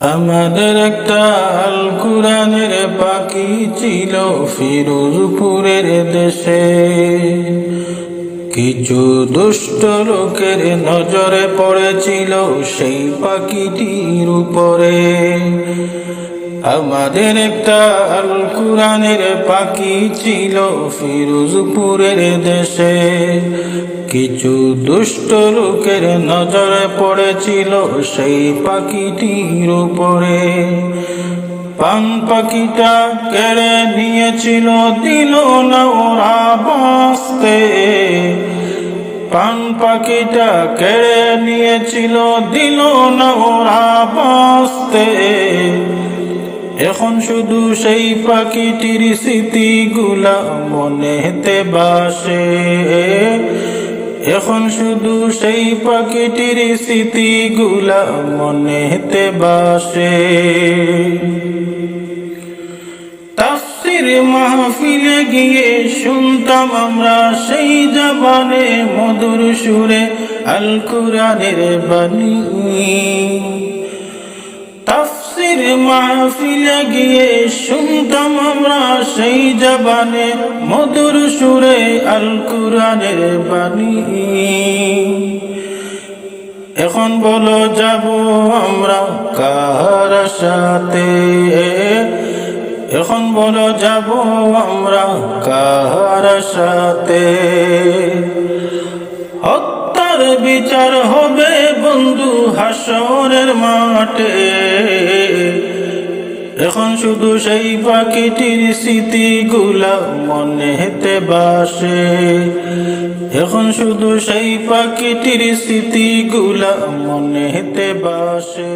আমাদের একটা আল কোরআনের পাখি ছিল ফিরোজপুরের দেশে। কিছু দুষ্ট লোকের নজরে পড়েছিল সেই পাখিটির উপরে। আমাদের একটা আল কোরআনের পাখি ছিল ফিরোজপুরের দেশে। কিছু দুষ্ট লোকের নজরে পড়েছিল সেই পাখিটির উপরে। পান পাখিটা কেড়ে নিয়েছিল, দিল না ওরা বাঁচতে। পান পাখিটা কেড়ে নিয়েছিল, দিল না ওরা বাঁচতে। এখন শুধু সেই পাখিটির স্মৃতিগুলা মনেতে বাসে। এখন শুধু সেই পাখিটির স্মৃতিগুলা মনেতে বাসে। মাহফিলে গিয়ে শুনতাম আমরা সেই জবানে মধুর সুরে আল কোরআনের বাণী। মাহফিলে গিয়ে শুনতাম আমরা সেই জবানে মধুর সুরে আল কোরআনের বাণী। এখন বলো, যাব আমরা কার সাথে? এখন বলো, যাব আমরা কার সাথে? হত্যার বিচার হবে বন্ধু হাসরের মাঠে। এখন শুধু সেই পাখিটির স্মৃতিগুলা মনে হেতে বাসে। এখন শুধু সেই পাখিটির স্মৃতিগুলা মনে হেতে বাসে।